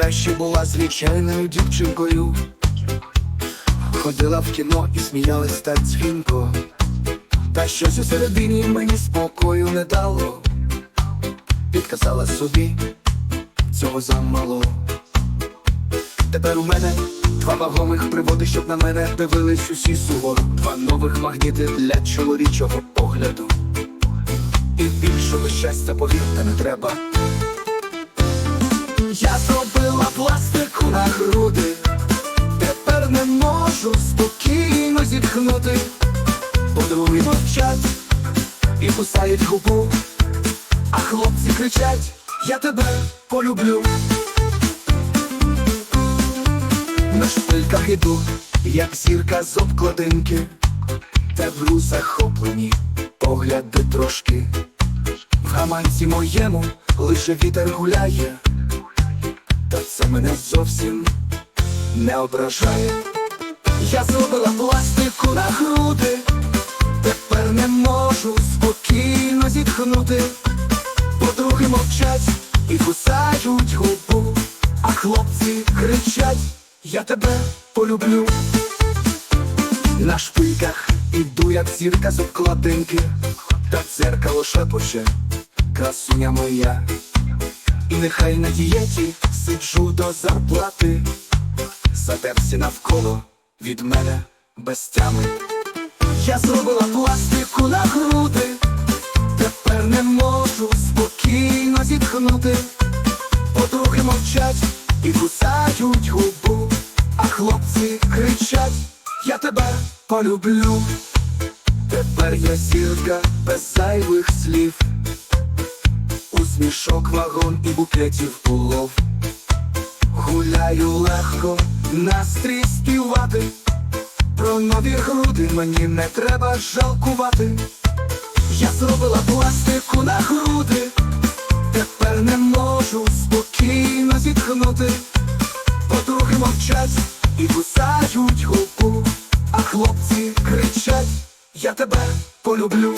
краще була звичайною дівчинкою. Ходила в кіно і сміялась так дзвінко. Та щось у середині мені спокою не дало. Підказала собі, цього замало. Тепер у мене два вагомих приводи, щоб на мене дивились усі суворо. Два нових магніти для чоловічого погляду. І більшого щастя, повірте, не треба. Можу спокійно зітхнути. Подруги мовчать і кусають губу, а хлопці кричать, я тебе полюблю. На шпильках іду, як зірка з обкладинки, Тебру захоплені погляди трошки. В гаманці моєму лише вітер гуляє, та це мене зовсім не ображає. Я зробила пластику на груди, тепер не можу спокійно зітхнути. Подруги мовчать і кусають губу, а хлопці кричать, я тебе полюблю. На шпильках іду, як зірка з обкладинки, та дзеркало шепоче, красуня моя. І нехай на дієті сиджу до зарплати, зате навколо від мене без тями. Я зробила пластику на груди, тепер не можу спокійно зітхнути. Подруги мовчать і кусають губу, а хлопці кричать, я тебе полюблю. Тепер я зірка без зайвих слів, усмішок, вагон і букетів улов. Гуляю легко, настрій співати. Про нові груди мені не треба жалкувати. Я зробила пластику на груди, тепер не можу спокійно зітхнути. Подруги мовчать і кусають губу, а хлопці кричать, я тебе полюблю.